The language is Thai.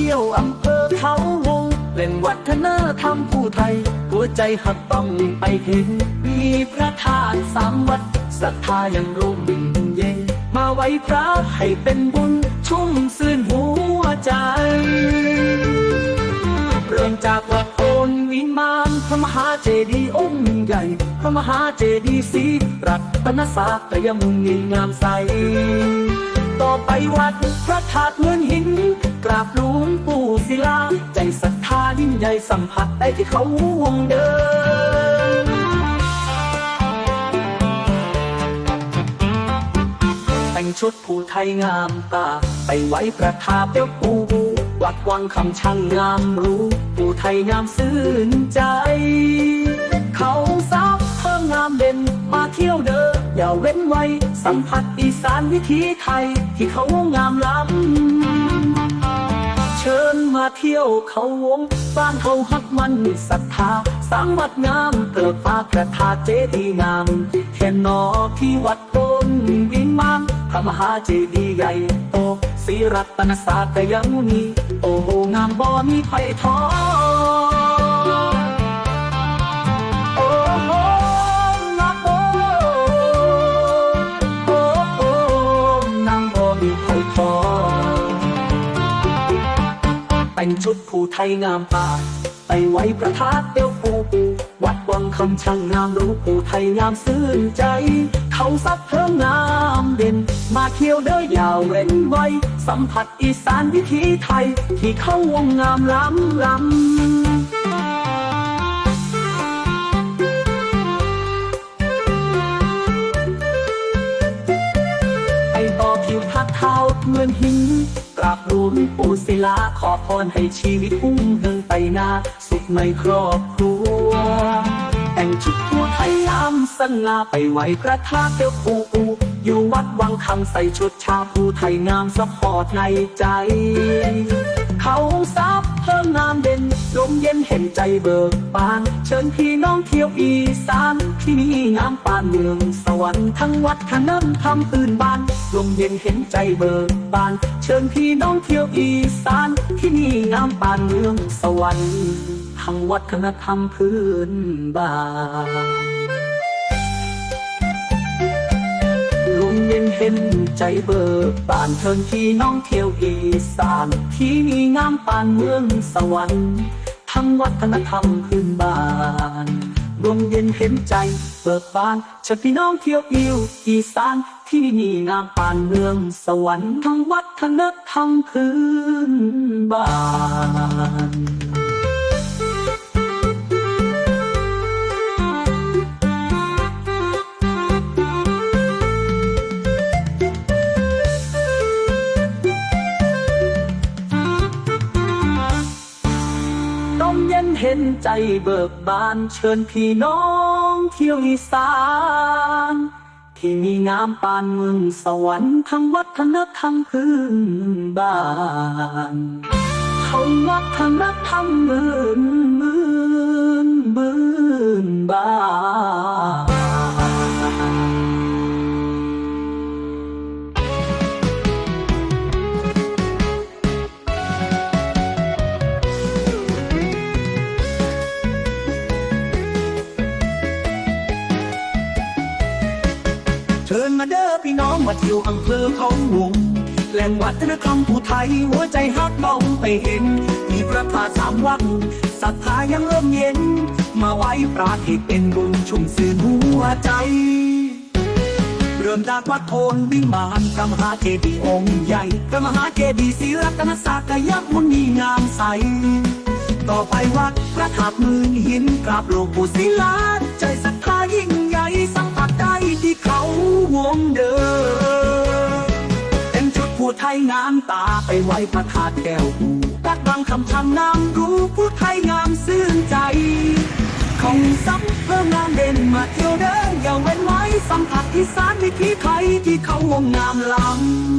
เที่ยวอำเภอเขาวงเล่นวัฒนธรรมผู้ไทย หัวใจหักต้องไปเห็น มีพระธาตุสามวัดศรัทธายังร่มเย็น มาไว้พระให้เป็นบุญ ชุ่มซื่นหัวใจ เริ่มจากวัดโพนวิมานพระมหาเจดีย์องค์ใหญ่ พระมหาเจดีย์ศรีรัตนศาสตร์ยมุนีงามใส ต่อไปวัดพระธาตุเงินหิน ราบหลวงปู่ศิลา ใจศรัทธายิ่งใหญ่สัมผัสได้ที่เขาวงเดิน แต่งชุดผู้ไทยงามตา ไปไว้ประทาเปียวปูวัดวังคำช่างงามรู้ ผู้ไทยงามซื่นใจ เขาซับเพิ่มงามเด่นมาเที่ยวเดินอย่าเว้นไว้ สัมผัสอีสานวิถีไทย ที่เขางามล้ำ ชิญมาเที่ยวเขาวง บ้านเขาฮักมันศรัทธาสร้างวัดงามเกิดฟ้ากระทาเจดีย์งามแค่นอที่วัดต้นวิมานพระมหาเจดีย์ใหญ่โตศรีรัตนศาสตร์ยังมีโอ้โหงามบ่มีไผท้อ งชุดผู้ไทยงามตาไปไว้ประทัดเตียวปูวัดวังคำช่างงามรู้ผู้ไทยงามซื่นใจ เขาซับเพิ่มงามเด่น มาเที่ยวเด้อยาวเว้นไว้ สัมผัสอีสานวิถีไทย ที่เขาวงงามล้ำล้ำไปต่อคิวพักเท้าเงินหิน ราบหลวงปู่ศิลาขอพรให้ชีวิตพุ่งเดินไปหน้า สุขในครอบครัว แต่งชุดผู้ไทยงามสง่าไปไหวพระธาตุเตียวปูปูอยู่วัดวังคำใส่ชุดชาวผู้ไทยงามสปอร์ในใจ เขาซับเพิ่มงามเด่นลมเย็นเห็นใจเบิกบาน เชิญพี่น้องเที่ยวอีสาน ที่นี่งามปานเมือง สวรรค์ทั้งวัดทั้งน้ำทำตื่นบานลมเย็นเห็นใจเบิกบาน เชิญพี่น้องเที่ยวอีสานที่นี่งามปานเมือง สวรรค์ทั้งวัฒนธรรมพื้นบ้านลมเย็นเห็นใจเบิกบานเทินที่น้องเที่ยวอีสาน ที่นี่งามปานเมืองสวรรค์ ทั้งวัฒนธรรมพื้นบ้าน ย็นเห็นใจ เบิกบานเชิพี่น้องเที่ยวอิวอีสานที่นี่งามปานเมืองสวรรค์ทั้งวัฒนธรรมพื้นบ้าน เห็นใจเบิกบานเชิญพี่น้องเที่ยวอีสานที่มีงามปานเมืองสวรรค์ทั้งวัฒนธรรมพื้นบ้านเขาวัฒนธรรมมืองเมืองเมืองบ้าน เชิญมาเด้อพี่น้องมาเที่ยวอำเภอเขาวงแหล่งวัฒนธรรมผู้ไทยหัวใจฮักต้องไปเห็น มีพระธาตุสามวัดศรัทธายังเริ่มเย็น มาไว้ปราดให้เป็นบุญชุ่มซื่นหัวใจเริ่มจากวัดโทนวิมานพระมหาเจดีย์องค์ใหญ่พระมหาเจดีย์ศรีรัตนศักยักษ์มุนีงามใส ต่อไปวัดพระธาตุมือหินกราบหลวงปู่ศิลาใจศรัทธายิ่งใหญ่สัมผัสได้ที่เขา ยงามตาไปไว้พระธาตุแก้วหูกัดบางคำทำนามรู้ผู้ไทยงามซื่นใจ ของซ้ำเพิ่มงามเด่นมาเที่ยวเดินอย่าเว้นไว้สัมผัสที่สานวิถีไทยที่เขาวงงามล้ำ